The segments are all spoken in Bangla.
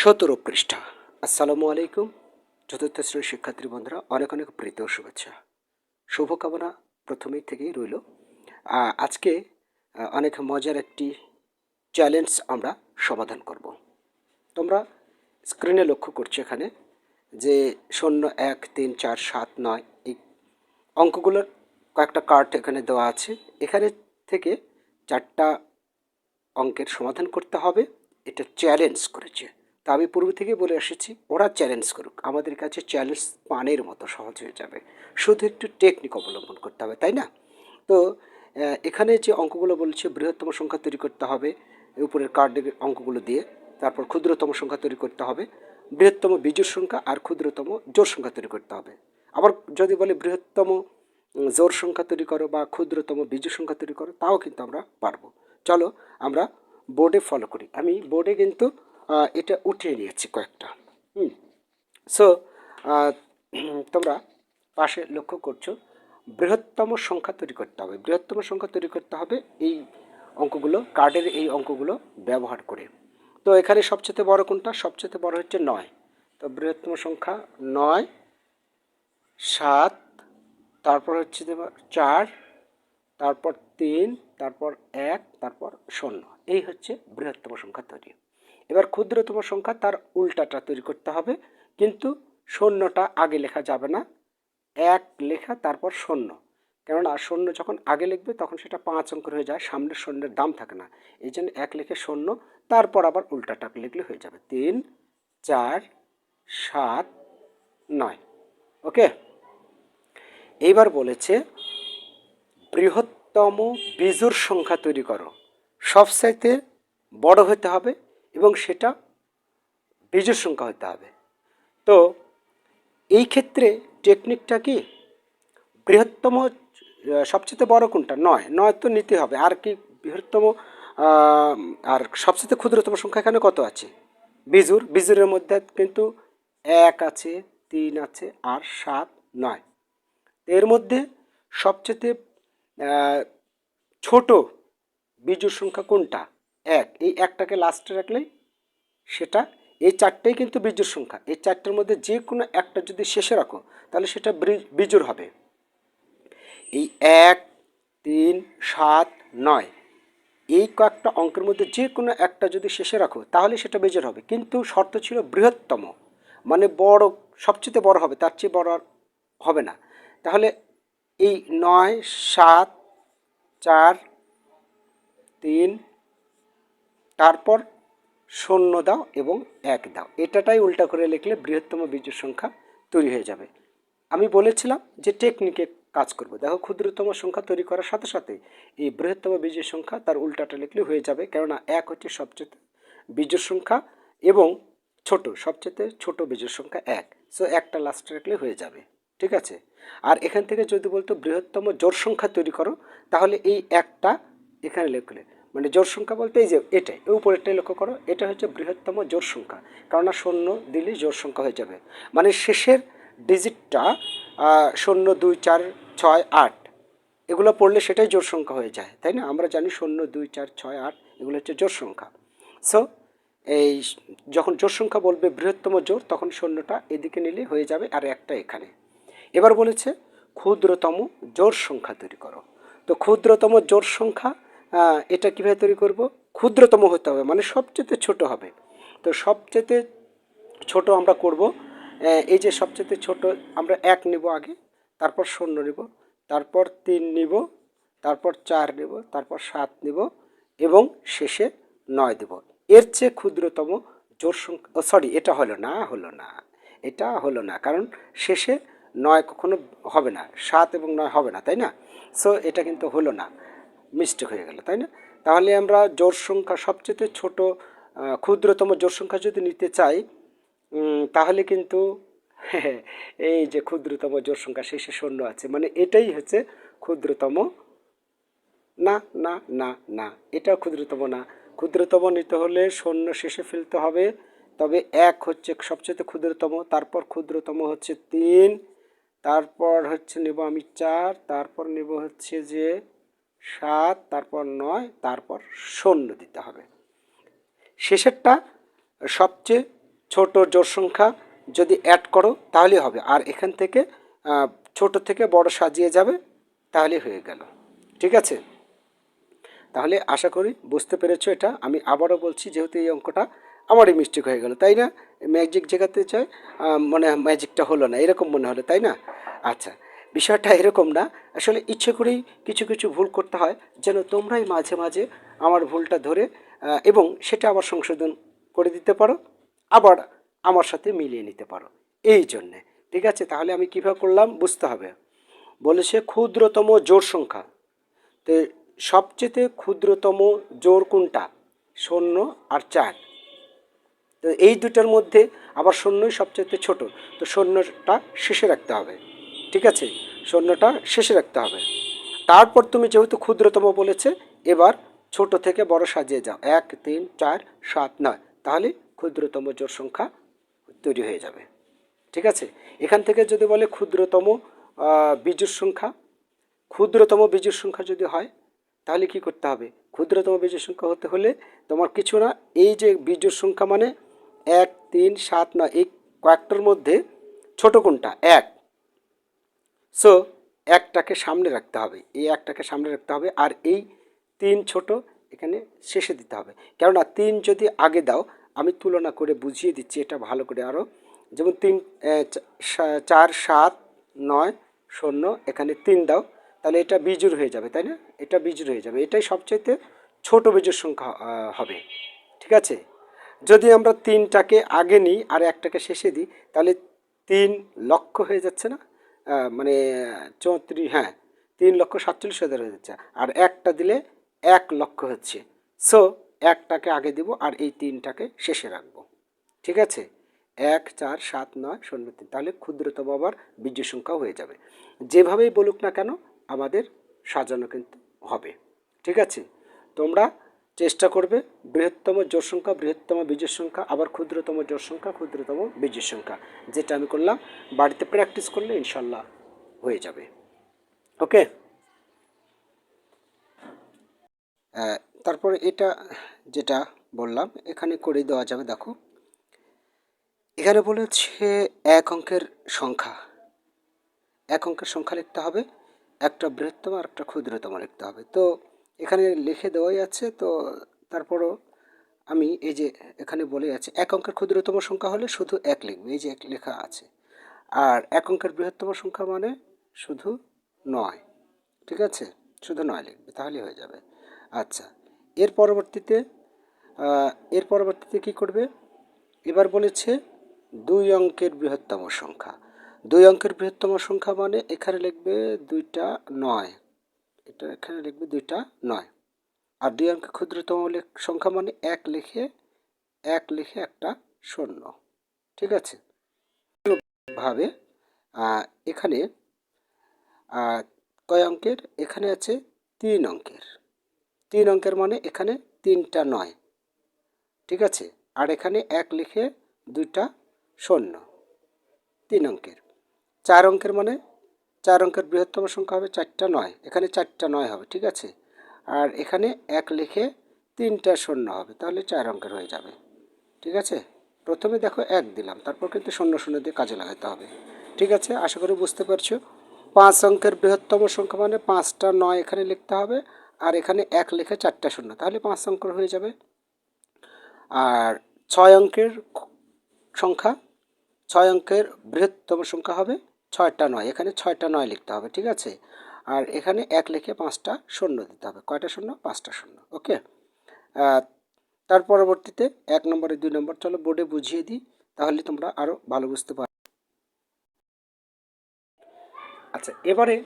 সতেরো পৃষ্ঠা। আসসালামু আলাইকুম। চতুর্থ শ্রেণির শিক্ষার্থী বন্ধুরা, অনেক অনেক প্রীত শুভেচ্ছা। শুভকামনা প্রথমেই থেকেই রইল। আজকে অনেক মজার একটি চ্যালেঞ্জ আমরা সমাধান করব। তোমরা স্ক্রিনে লক্ষ্য করছ এখানে যে শূন্য এক, তিন, চার, সাত, নয়, এই অঙ্কগুলোর কয়েকটা কার্ড এখানে দেওয়া আছে। এখানে থেকে চারটা অঙ্কের সমাধান করতে হবে। এটা চ্যালেঞ্জ করেছে। তা আমি পূর্ব থেকে বলে এসেছি, ওরা চ্যালেঞ্জ করুক। আমাদের কাছে চ্যালেঞ্জ পানের মতো সহজ হয়ে যাবে। শুধু একটু টেকনিক অবলম্বন করতে হবে, তাই না? তো এখানে যে অঙ্কগুলো বলছে, বৃহত্তম সংখ্যা তৈরি করতে হবে, উপরের কার্ডের অঙ্কগুলো দিয়ে, তারপর ক্ষুদ্রতম সংখ্যা তৈরি করতে হবে, বৃহত্তম বিজোড় সংখ্যা আর ক্ষুদ্রতম জোর সংখ্যা তৈরি করতে হবে। আবার যদি বলে বৃহত্তম জোর সংখ্যা তৈরি করো বা ক্ষুদ্রতম বিজোড় সংখ্যা তৈরি করো, তাও কিন্তু আমরা পারব। চলো আমরা বোর্ডে ফলো করি। আমি বোর্ডে কিন্তু এটা উঠিয়ে নিয়েছি কয়েকটা। হুম। সো তোমরা পাশে লক্ষ্য করছ, বৃহত্তম সংখ্যা তৈরি করতে হবে। বৃহত্তম সংখ্যা তৈরি করতে হবে এই অঙ্কগুলো কার্ডের এই অঙ্কগুলো ব্যবহার করে। তো এখানে সবচেয়ে বড় কোনটা? সবচেয়ে বড় হচ্ছে নয়। তো বৃহত্তম সংখ্যা নয়, সাত, তারপর হচ্ছে চার, তারপর তিন, তারপর এক, তারপর শূন্য। এই হচ্ছে বৃহত্তম সংখ্যা তৈরি। এবার ক্ষুদ্রতম সংখ্যা তার উল্টাটা তৈরি করতে হবে, কিন্তু শূন্যটা আগে লেখা যাবে না। এক লেখা, তারপর শূন্য। কেননা শূন্য যখন আগে লিখবে, তখন সেটা পাঁচ অঙ্কের হয়ে যায়, সামনের শূন্যের দাম থাকে না। এই জন্য এক লেখে শূন্য, তারপর আবার উল্টাটা লিখলে হয়ে যাবে তিন, চার, সাত, নয়। ওকে? এইবার বলেছে, বৃহত্তম বিজুর সংখ্যা তৈরি করো। সবচাইতে বড় হতে হবে এবং সেটা বিজুর সংখ্যা হতে হবে। তো এই ক্ষেত্রে টেকনিকটা কি? বৃহত্তম সবচেয়ে বড় কোনটা? নয়। নয় তো নিতে হবে। আর কি বৃহত্তম আর সবচেয়ে ক্ষুদ্রতম সংখ্যা এখানে কত আছে? বিজুর। বিজুরের মধ্যে কিন্তু এক আছে, তিন আছে, আর সাত নয়। এর মধ্যে সবচেয়ে ছোট বিজুর সংখ্যা কোনটা? এক, এই একটাকে লাস্টে রাখলেই সেটা, এই চারটেই কিন্তু বিজুর সংখ্যা। এই চারটের মধ্যে যে কোনো একটা যদি শেষে রাখো, তাহলে সেটা বিজুর হবে। এই এক, তিন, সাত, নয়, এই কয়েকটা অঙ্কের মধ্যে যে কোনো একটা যদি শেষে রাখো, তাহলে সেটা বেজর হবে। কিন্তু শর্ত ছিল বৃহত্তম মানে বড়, সবচেয়ে বড় হবে, তার চেয়ে বড় আর হবে না। তাহলে এই নয়, সাত, চার, তিন তারপর শূন্য দাও এবং এক দাও। এটাটাই উল্টা করে লিখলে বৃহত্তম বীজের সংখ্যা তৈরি হয়ে যাবে। আমি বলেছিলাম যে টেকনিকে কাজ করব। দেখো, ক্ষুদ্রতম সংখ্যা তৈরি করার সাথে সাথে এই বৃহত্তম বীজের সংখ্যা তার উল্টাটা লিখলে হয়ে যাবে। কেননা এক হচ্ছে সবচেয়ে বীজের সংখ্যা এবং ছোট, সবচেয়ে ছোট বীজের সংখ্যা এক। সো একটা লাস্টে রাখলে হয়ে যাবে। ঠিক আছে? আর এখান থেকে যদি বলতো বৃহত্তম জোর সংখ্যা তৈরি করো, তাহলে এই একটা এখানে লিখলে মানে জোর সংখ্যা বলতে এই যে এটাই, এই উপরেরটাই লক্ষ্য করো, এটা হচ্ছে বৃহত্তম জোর সংখ্যা। কেননা শূন্য দিলেই জোর সংখ্যা হয়ে যাবে। মানে শেষের ডিজিটটা শূন্য, দুই, চার, ছয়, আট, এগুলো পড়লে সেটাই জোর সংখ্যা হয়ে যায়, তাই না? আমরা জানি শূন্য, দুই, চার, ছয়, আট, এগুলো হচ্ছে জোর সংখ্যা। সো এই যখন জোর সংখ্যা বলবে বৃহত্তম জোর, তখন শূন্যটা এদিকে নিলে হয়ে যাবে আর একটা এখানে। এবার বলেছে ক্ষুদ্রতম জোর সংখ্যা তৈরি করো। তো ক্ষুদ্রতম জোর সংখ্যা এটা কীভাবে তৈরি করব? ক্ষুদ্রতম হতে হবে মানে সবচেয়ে ছোট হবে। তো সবচেয়ে ছোট আমরা করব এই যে সবচেয়ে ছোট, আমরা এক নেব আগে, তারপর শূন্য নেব, তারপর তিন নিব, তারপর চার নেব, তারপর সাত নেব, এবং শেষে নয় দেব। এর চেয়ে ক্ষুদ্রতম জোর সংখ্যা সরি এটা হলো না হলো না, এটা হলো না, কারণ শেষে নয় কখনো হবে না, সাত এবং নয় হবে না, তাই না? সো এটা কিন্তু হলো না। মিস্টেক হয়ে গেল, তাই না? তাহলে আমরা জোর সংখ্যা সবচেয়ে ছোট ক্ষুদ্রতম জোর সংখ্যা যদি নিতে চাই তাহলে কিন্তু এই যে ক্ষুদ্রতম জোর সংখ্যা শেষে শূন্য আছে মানে এটাই হচ্ছে ক্ষুদ্রতম না না না না এটাও ক্ষুদ্রতম না। ক্ষুদ্রতম নিতে হলে শূন্য শেষে ফেলতে হবে, তবে এক হচ্ছে সবচেয়ে ক্ষুদ্রতম, তারপর ক্ষুদ্রতম হচ্ছে তিন, তারপর হচ্ছে নেব আমি চার, তারপর নেব হচ্ছে যে সাত, তারপর নয়, তারপর শূন্য দিতে হবে। শেষেরটা সবচেয়ে ছোট জোর সংখ্যা যদি অ্যাড করো, তাহলে হবে। আর এখান থেকে ছোট থেকে বড় সাজিয়ে যাবে, তাহলে হয়ে গেল। ঠিক আছে? তাহলে আশা করি বুঝতে পেরেছ এটা। আমি আবারও বলছি, যেহেতু এই অঙ্কটা আমারই মিস্টেক হয়ে গেল, তাই না? ম্যাজিক শেখাতে চাই মনে ম্যাজিকটা হলো না, এরকম মনে হলো, তাই না? আচ্ছা বিষয়টা এরকম না। আসলে ইচ্ছে করেই কিছু কিছু ভুল করতে হয়, যেন তোমরাই মাঝে মাঝে আমার ভুলটা ধরে এবং সেটা আবার সংশোধন করে দিতে পারো, আবার আমার সাথে মিলিয়ে নিতে পারো। এই জন্যে। ঠিক আছে? তাহলে আমি কীভাবে করলাম? বুঝতে হবে। বলেছে, ক্ষুদ্রতম জোর সংখ্যা। তো সবচেয়ে ক্ষুদ্রতম জোর কোনটা? শূন্য আর চার। তো এই দুটার মধ্যে আবার শূন্যই সবচেয়ে ছোট। তো শূন্যটা শেষে রাখতে হবে। ঠিক আছে? শূন্যটা শেষে রাখতে হবে। তারপর তুমি যেহেতু ক্ষুদ্রতম বলেছে, এবার ছোট থেকে বড় সাজিয়ে যাও। এক, তিন, চার, সাত, নয়। তাহলে ক্ষুদ্রতম জোর সংখ্যা তৈরি হয়ে যাবে। ঠিক আছে? এখান থেকে যদি বলে ক্ষুদ্রতম বিজোড় সংখ্যা, ক্ষুদ্রতম বীজের সংখ্যা যদি হয়, তাহলে কি করতে হবে? ক্ষুদ্রতম বীজের সংখ্যা হতে হলে তোমার কিছু না, এই যে বীজের সংখ্যা মানে এক, তিন, সাত, নয়, এই কয়েকটার মধ্যে ছোট কোনটা? এক। সো একটাকে সামনে রাখতে হবে। এই একটাকে সামনে রাখতে হবে আর এই তিন ছোট এখানে শেষে দিতে হবে। কেননা তিন যদি আগে দাও, আমি তুলনা করে বুঝিয়ে দিচ্ছি এটা ভালো করে আরও যেমন তিন চার, সাত, নয়, শূন্য, এখানে তিন দাও, তাহলে এটা বিজুর হয়ে যাবে, তাই না? এটা বিজুর হয়ে যাবে। এটাই সবচাইতে ছোট বীজের সংখ্যা হবে। ঠিক আছে? যদি আমরা তিনটাকে আগে নিই আর একটাকে শেষে দিই, তাহলে তিন লক্ষ হয়ে যাচ্ছে না? মানে চৌত্রিশ হ্যাঁ তিন লক্ষ সাতচল্লিশ হাজার হয়ে যাচ্ছে। আর একটা দিলে এক লক্ষ হচ্ছে। সো একটাকে আগে দিব আর এই তিনটাকে শেষে রাখব। ঠিক আছে? এক, চার, সাত, নয়, শূন্য, তিন। তাহলে ক্ষুদ্রতম আবার বীর্য সংখ্যা হয়ে যাবে। যেভাবেই বলুক না কেন, আমাদের সাজানো কিন্তু হবে। ঠিক আছে? তোমরা চেষ্টা করবে, বৃহত্তম জোর সংখ্যা, বৃহত্তম বীজের সংখ্যা, আবার ক্ষুদ্রতম জোর সংখ্যা, ক্ষুদ্রতম বীজের সংখ্যা, যেটা আমি করলাম, বাড়িতে প্র্যাকটিস করলে ইনশাল্লাহ হয়ে যাবে। ওকে তারপরে এটা যেটা বললাম, এখানে করে দেওয়া যাবে, দেখো। এখানে বলেছে এক অঙ্কের সংখ্যা। এক অঙ্কের সংখ্যা লিখতে হবে, একটা বৃহত্তম আর একটা ক্ষুদ্রতম লিখতে হবে। তো এখানে লিখে দেওয়াই আছে, তো তারপরও আমি এই যে এখানে বলে আছে, এক অঙ্কের ক্ষুদ্রতম সংখ্যা হলে শুধু এক লিখবে, এই যে এক লেখা আছে। আর এক অঙ্কের বৃহত্তম সংখ্যা মানে শুধু নয়, ঠিক আছে? শুধু নয় লিখবে তাহলে হয়ে যাবে। আচ্ছা এর পরবর্তীতে এর পরবর্তীতে কি করবে? এবার বলেছে দুই অঙ্কের বৃহত্তম সংখ্যা। দুই অঙ্কের বৃহত্তম সংখ্যা মানে এখানে লিখবে দুইটা নয়। এটা এখানে লিখবে দুইটা নয়। আর দুই অঙ্কের ক্ষুদ্রতম সংখ্যা মানে এক লিখে এক লিখে একটা শূন্য। ঠিক আছে? ভাবে এখানে কয় অঙ্কের? এখানে আছে তিন অঙ্কের। তিন অঙ্কের মানে এখানে তিনটা নয়। ঠিক আছে? আর এখানে এক লিখে দুইটা শূন্য। তিন অঙ্কের। চার অঙ্কের মানে চার অঙ্কের বৃহত্তম সংখ্যা হবে চারটা নয়। এখানে চারটা নয় হবে, ঠিক আছে? আর এখানে এক লিখে তিনটা শূন্য হবে, তাহলে চার অঙ্কের হয়ে যাবে, ঠিক আছে? প্রথমে দেখো এক দিলাম, তারপর কিন্তু শূন্য শূন্য দিয়ে কাজে লাগাতে হবে, ঠিক আছে? আশা করি বুঝতে পারছ? পাঁচ অঙ্কের বৃহত্তম সংখ্যা মানে পাঁচটা নয় এখানে লিখতে হবে, আর এখানে এক লিখে চারটা শূন্য, তাহলে পাঁচ অঙ্কের হয়ে যাবে। আর ছয় অঙ্কের সংখ্যা, ছয় অঙ্কের বৃহত্তম সংখ্যা হবে ছয়টা নয়, এখানে ছয়টা নয় লিখতে হবে, ঠিক আছে? আর এখানে এক লিখে পাঁচটা শূন্য দিতে হবে, কয়টা শূন্য? পাঁচটা শূন্য, ওকে? তার পরবর্তীতে এক নম্বরে, দুই নম্বর, চলো বোর্ডে বুঝিয়ে দিই, তাহলে তোমরা আরও ভালো বুঝতে পারবে। আচ্ছা এবারে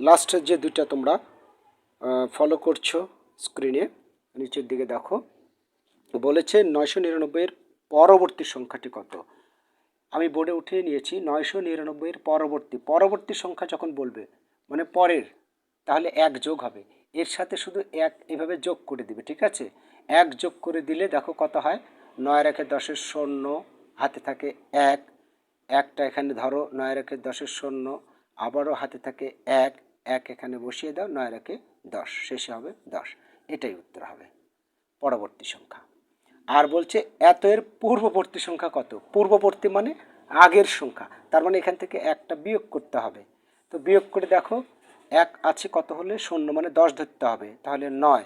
লাস্টের যে দুইটা তোমরা ফলো করছ স্ক্রিনে নিচের দিকে দেখো, বলেছে নয়শো নিরানব্বইয়ের পরবর্তী সংখ্যাটি কত? আমি বোর্ডে উঠিয়ে নিয়েছি নয়শো নিরানব্বইয়ের পরবর্তী পরবর্তী সংখ্যা যখন বলবে মানে পরের, তাহলে এক যোগ হবে। এর সাথে শুধু এক এভাবে যোগ করে দিবে, ঠিক আছে? এক যোগ করে দিলে দেখো কত হয়? নয় রেখে দশের শূন্য, হাতে থাকে এক। একটা এখানে ধরো নয় রেখে দশের শূন্য, আবারও হাতে থাকে এক। এক এখানে বসিয়ে দাও, নয় রেখে দশ, শেষে হবে দশ। এটাই উত্তর হবে। পরবর্তী সংখ্যা। আর বলছে এত এর পূর্ববর্তী সংখ্যা কত? পূর্ববর্তী মানে আগের সংখ্যা। তার মানে এখান থেকে একটা বিয়োগ করতে হবে। তো বিয়োগ করে দেখো, এক আছে কত হলে? শূন্য মানে দশ ধরতে হবে। তাহলে নয়।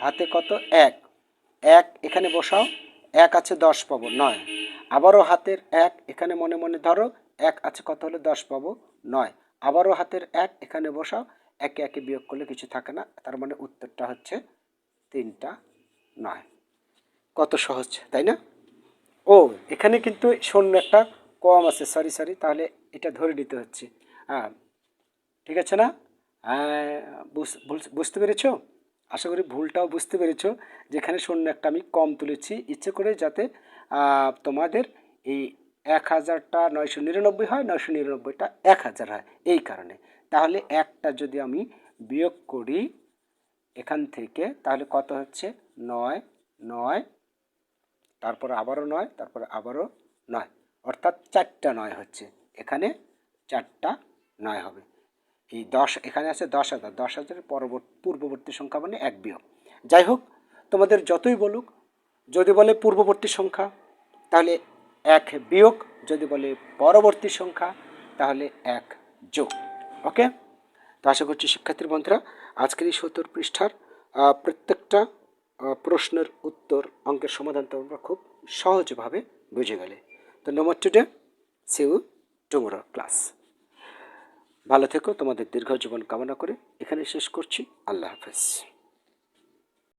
হাতে কত? এক। এক এখানে বসাও। এক আছে দশ পাবো, নয়। আবারও হাতের এক এখানে মনে মনে ধরো, এক আছে কত হলে? দশ পাবো, নয়। আবারও হাতের এক এখানে বসাও। একে একে বিয়োগ করলে কিছু থাকে না। তার মানে উত্তরটা হচ্ছে তিনটা নয়। কত সহজ, তাই না? ও, এখানে কিন্তু শূন্য একটা কম আছে সরি সরি তাহলে এটা ধরে নিতে হচ্ছে। হ্যাঁ ঠিক আছে না? বুঝ- বুঝ- বুঝতে পেরেছ? আশা করি ভুলটাও বুঝতে পেরেছ। যেখানে শূন্য একটা আমি কম তুলেছি, ইচ্ছে করে যাতে তোমাদের এই এক হাজারটা নয়শো নিরানব্বই হয়, নয়শো নিরানব্বইটা এক হাজার হয়, এই কারণে। তাহলে একটা যদি আমি বিয়োগ করি, এখান থেকে তাহলে কত হচ্ছে? নয় নয় তারপর আবারও নয়, তারপর আবারও নয়। অর্থাৎ চারটা নয় হচ্ছে। এখানে চারটা নয় হবে। এই দশ, এখানে আছে দশ হাজার। দশ হাজারের পরবর্তী পূর্ববর্তী সংখ্যা মানে এক বিয়োগ। যাই হোক, তোমাদের যতই বলুক, যদি বলে পূর্ববর্তী সংখ্যা, তাহলে এক বিয়োগ। যদি বলে পরবর্তী সংখ্যা, তাহলে এক যোগ। ওকে? তো আশা করছি শিক্ষার্থীর বন্ধুরা, আজকের এই সত্তর পৃষ্ঠার প্রত্যেকটা প্রশ্নের উত্তর অঙ্কের সমাধান তোমরা খুব সহজভাবে বুঝে গেলে। তো number today see you tomorrow class ভালো থেকো, তোমাদের দীর্ঘ জীবন কামনা করে এখানে শেষ করছি। আল্লাহ হাফেজ।